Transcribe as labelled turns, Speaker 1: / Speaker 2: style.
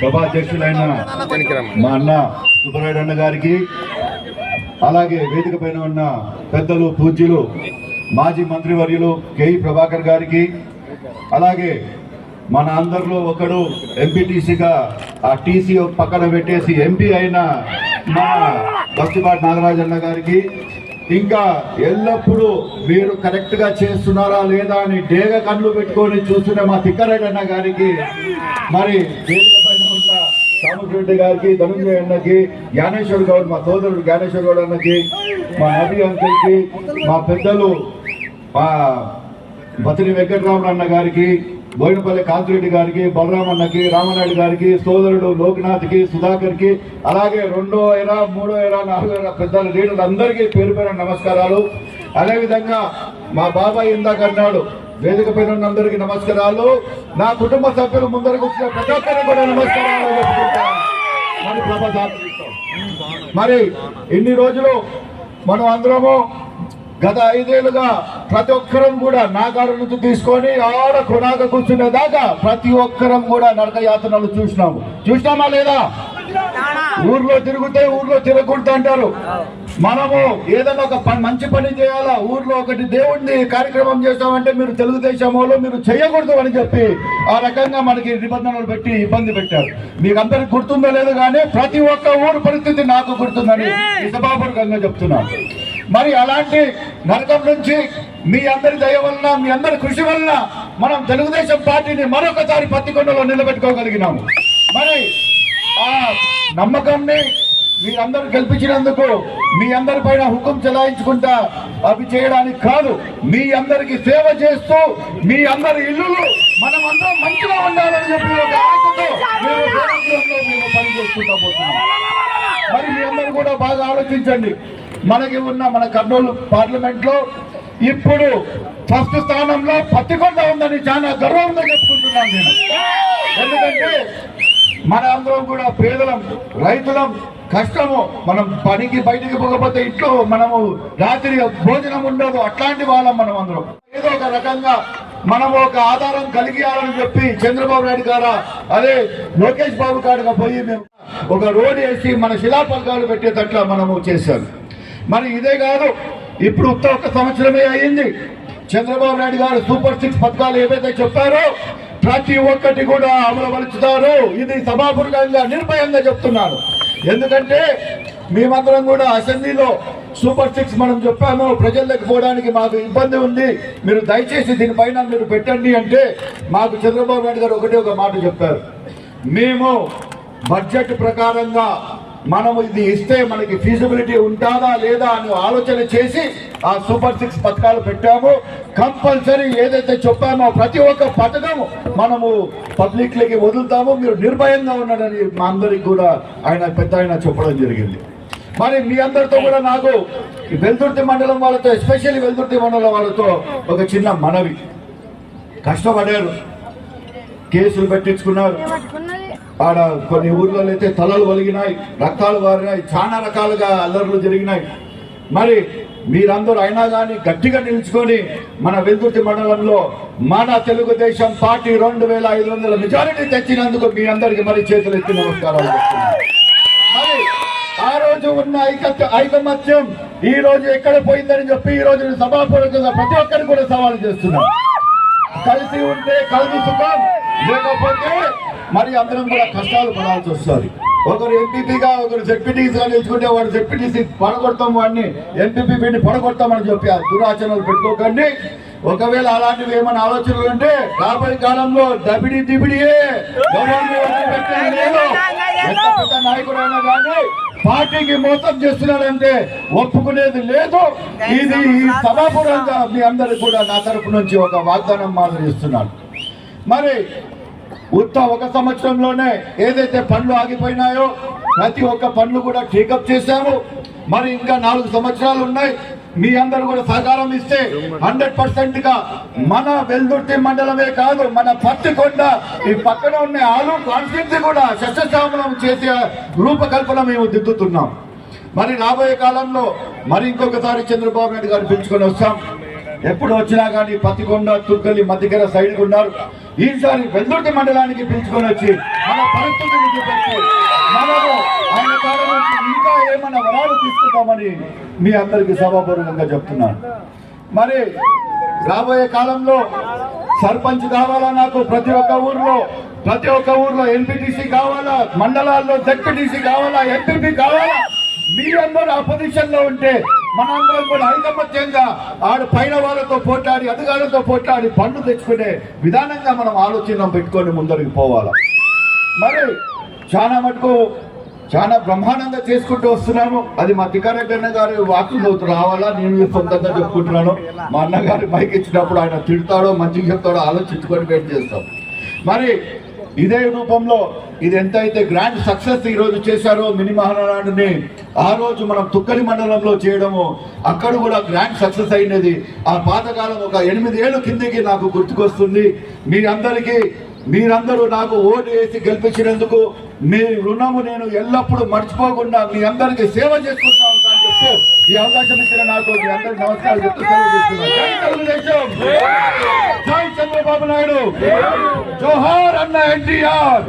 Speaker 1: సభాధ్యక్షులైన మా అన్న సుబ్బరాయుడు అన్న గారికి అలాగే వేదిక పైన ఉన్న పెద్దలు పూజ్యులు మాజీ మంత్రివర్యులు కేఈ ప్రభాకర్ గారికి అలాగే మన అందరిలో ఒకడు ఎంపీటీసీగా ఆ టీసీ పక్కన పెట్టేసి ఎంపీ అయిన మా బస్తిపాటి నాగరాజన్న గారికి ఇంకా ఎల్లప్పుడూ మీరు కరెక్ట్గా చేస్తున్నారా లేదా అని డేగ కళ్ళు పెట్టుకొని చూస్తున్న మా తిక్కరెడ్డి అన్న గారికి మరి పైన రామకృష్ణ గారికి ధనుంజయ అన్నకి జ్ఞానేశ్వర్ గౌడ్ మా సోదరుడు జ్ఞానేశ్వర్ గౌడ్ అన్నకి మా నబీ అంకుల్కి మా పెద్దలు మా బతిని వెంకటరామన్ అన్న గారికి బోయినపల్లి కాంతిరెడ్డి గారికి బలరాం అన్నకి రామనాయుడు గారికి సోదరుడు లోక్నాథ్ సుధాకర్కి అలాగే రెండో ఎరా మూడో ఎరా నాలుగో ఎరా పెద్దల లీడర్లు అందరికీ పేరు పేరు నమస్కారాలు. అదేవిధంగా మా బాబాయ్ ఇందాక అన్నాడు వేదిక పైన ఉన్న అందరికీ నమస్కారాలు. నా కుటుంబ సభ్యులు ముందరకు వచ్చిన ప్రతి ఒక్కరికి కూడా నమస్కారాలు. మరి ఇన్ని రోజులు మనం అందరము గత ఐదేళ్ళుగా ప్రతి ఒక్కరం కూడా నాగారు నుంచి తీసుకొని ఆడ కొనాక కూర్చునే దాకా ప్రతి ఒక్కరం కూడా నరక యాతనలు చూసినాము. చూసినామా లేదా? ఊర్లో తిరుగుతే ఊర్లో తిరగకూడదు అంటారు. మనము ఏదైనా ఒక మంచి పని చేయాలా? ఊర్లో ఒకటి దేవుడిని కార్యక్రమం చేస్తామంటే మీరు తెలుగుదేశం వాళ్ళు మీరు చేయకూడదు అని చెప్పి ఆ రకంగా మనకి నిబంధనలు పెట్టి ఇబ్బంది పెట్టారు. మీకు అందరికి గుర్తుందో లేదో కానీ ప్రతి ఒక్క ఊరు పరిస్థితి నాకు గుర్తుందని సభాపూర్వకంగా చెప్తున్నాను. మరి అలాంటి నరకం నుంచి మీ అందరి దయ వలన మీ అందరి కృషి వలన మనం తెలుగుదేశం పార్టీని మరొకసారి పత్తికొండలో నిలబెట్టుకోగలిగినాము. మరి ఆ నమ్మకంని మీరందరూ గెలిపించినందుకు మీ అందరి పైన హుకుం చెలాయించుకుంటా అవి చేయడానికి కాదు మీ అందరికి సేవ చేస్తూ మీ అందరి ఇల్లులు మనం అందరం మంచిగా ఉండాలని చెప్పి ఒక ఆశతో మేము పని చేసుకుంటా పోతున్నాం. మరి మీ అందరూ కూడా బాగా ఆలోచించండి. మనకి ఉన్న మన కర్నూలు పార్లమెంట్లో ఇప్పుడు ఫస్ట్ స్థానంలో పత్తికొండ ఉందని చాలా గర్వంగా చెప్పుకుంటున్నాను నేను. ఎందుకంటే మన అందరం కూడా పేదలం రైతులం కష్టము. మనం పనికి బయటికి పోకపోతే ఇంట్లో మనము రాత్రి భోజనం ఉండదు. అట్లాంటి వాళ్ళం మనం అందరం. ఏదో ఒక రకంగా మనం ఒక ఆధారం కలిగియాలని చెప్పి చంద్రబాబు నాయుడు గారా అదే లోకేష్ బాబు గారుగా పోయి మేము ఒక రోడ్ వేసి మన శిలాఫలకాలు పెట్టేటట్ల మనము చేశాం మరి ఇదే కాదు ఇప్పుడు ఉత్త ఒక సంవత్సరమే అయింది. చంద్రబాబు నాయుడు గారు సూపర్ సిక్స్ పథకాలు ఏవైతే చెప్పారో ప్రతి ఒక్కటి కూడా అమలుపరుచుతారు ఇది సభాపూర్వకంగా నిర్భయంగా చెప్తున్నారు. ఎందుకంటే మేమందరం కూడా అసెంబ్లీలో సూపర్ సిక్స్ మనం చెప్పాము ప్రజల్లోకి పోవడానికి మాకు ఇబ్బంది ఉంది. మీరు దయచేసి దీనిపైన మీరు పెట్టండి అంటే మాకు చంద్రబాబు నాయుడు గారు ఒకటే ఒక మాట చెప్పారు. మేము బడ్జెట్ ప్రకారంగా మనము ఇది ఇస్తే మనకి ఫీజిబిలిటీ ఉంటుందా లేదా అని ఆలోచన చేసి ఆ సూపర్ సిక్స్ పథకాలు పెట్టాము. కంపల్సరీ ఏదైతే చెప్పామో ప్రతి ఒక్క పథకం మనము పబ్లిక్లకి వదులుతాము. మీరు నిర్భయంగా ఉన్నాడని మా అందరికి కూడా ఆయన పెద్ద ఆయన చెప్పడం జరిగింది. మరి మీ అందరితో కూడా నాకు ఈ వెల్దుర్తి మండలం వాళ్ళతో ఎస్పెషల్లీ వెల్దుర్తి మండలం వాళ్ళతో ఒక చిన్న మనవి. కష్టపడారు. కేసులు పెట్టించుకున్నారు. ఆడ కొన్ని ఊర్లలో అయితే తలలు వలిగినాయి రక్తాలు వారినాయి చాలా రకాలుగా అల్లర్లు జరిగినాయి. మరి మీరందరూ అయినా కానీ గట్టిగా నిలుచుకొని మన వెల్దుర్తి మండలంలో మన తెలుగుదేశం పార్టీ రెండు వేల ఐదు వందల మెజారిటీ తెచ్చినందుకు మీ అందరికి మరి చేతులు ఎత్తి నమస్కారాలు మరి ఆ రోజు ఉన్న ఐకత్య ఐకమత్యం ఈ రోజు ఎక్కడ పోయిందని చెప్పి ఈ రోజు సభాపూర్వకంగా ప్రతి ఒక్కరిని కూడా సవాల్ చేస్తున్నాం కలిసి ఉంటే కలిసి సుఖం లేకపోతే మరి అందరం కూడా కష్టాలు పడాల్సి వస్తుంది. ఒకరు ఎంపీపీగా ఒకరు జెడ్పీటీసీగా నిలుచుకుంటే వాడు జెడ్పీటీసీ పడగొడతాం వాడిని ఎంపీపీ వీడిని పడగొడతామని చెప్పి ఆ దురాచరణలు పెట్టుకోకండి. ఒకవేళ అలాంటివి ఏమైనా ఆలోచనలు ఉంటే రాబోయే కాలంలో దబిడి దిబిడియే కానీ పార్టీకి మోసం చేస్తున్నాడంటే ఒప్పుకునేది లేదు. ఇది ఈ సభాపూర్వంగా మీ అందరికి కూడా నా తరపు నుంచి ఒక వాగ్దానం మాదిరి ఇస్తున్నాను మరి ఉత్త ఒక సంవత్సరంలోనే ఏదైతే పనులు ఆగిపోయినాయో ప్రతి ఒక్క పనులు కూడా టేకప్ చేశాము. మరి ఇంకా నాలుగు సంవత్సరాలు ఉన్నాయి. మీ అందరూ కూడా సహకారం ఇస్తే హండ్రెడ్ పర్సెంట్గా మన వెల్దుర్తి మండలమే కాదు మన పత్తికొండ ఈ పక్కన ఉన్న ఆలు కాన్స్టిట్యూన్సీ కూడా శస్త్రశామనం చేసే రూపకల్పన మేము దిద్దుతున్నాం. మరి రాబోయే కాలంలో మరి ఇంకొకసారి చంద్రబాబు నాయుడు గారు పిలుచుకొని వస్తాం. ఎప్పుడు వచ్చినా కానీ పత్తికొండ తుర్కల్లి మధ్యకర సైడ్ ఉన్నారు. ఈసారి వెల్దుర్తి మండలానికి పిలుచుకొని వచ్చి మన పరిస్థితిని చూపెట్టి మనము ఆయన కాడ నుంచి ఇంకా ఏమైనా వరాలు తీసుకుంటామని మీ అందరికీ సభాపూర్వకంగా చెప్తున్నాను. మరి రాబోయే కాలంలో సర్పంచ్ కావాలా నాకు? ప్రతి ఒక్క ఊర్లో ప్రతి ఒక్క ఊర్లో ఎంపీటీసీ కావాలా? మండలాల్లో జడ్పీటీసీ కావాలా? ఎంపీపీ కావాలా? మీరందరూ అపోజిషన్లో ఉంటే మనందరం కూడా ఐకమత్యంగా ఆడు పైన వాళ్ళతో పోట్లాడి అధికారులతో పోట్లాడి పండు తెచ్చుకునే విధానంగా మనం ఆలోచన పెట్టుకొని ముందరికి పోవాలా? మరి చాలా మటుకు చాలా బ్రహ్మాండంగా చేసుకుంటూ వస్తున్నాము. అది మా తికారెడ్డి అన్న గారి వాకులు రావాలా? నేను సొంతంగా చెప్పుకుంటున్నాను. మా అన్నగారి బైక్ ఇచ్చినప్పుడు ఆయన తిడతాడో మంచిగా చెప్తాడో ఆలోచించుకొని వెయిట్ చేస్తాం. మరి ఇదే రూపంలో ఇది ఎంతైతే గ్రాండ్ సక్సెస్ ఈ రోజు చేశారో మినీ ఆ రోజు మనం తుక్కలి మండలంలో చేయడము అక్కడ కూడా గ్రాండ్ సక్సెస్ అయినది. ఆ పాతకాలం ఒక ఎనిమిది ఏళ్ళు కిందకి నాకు గుర్తుకొస్తుంది. మీరందరికీ మీరందరూ నాకు ఓటు వేసి గెలిపించినందుకు మీ రుణము నేను ఎల్లప్పుడూ మర్చిపోకుండా మీ అందరికీ సేవ చేసుకుంటా ఉంటాను చెప్తే ఈ అవకాశం ఇచ్చిన నాకు మీ అందరికి నమస్కారం చెప్తూ తెలుగుదేశం. జై చంద్రబాబు నాయుడు. జోహార్ అన్న ఎన్టీఆర్.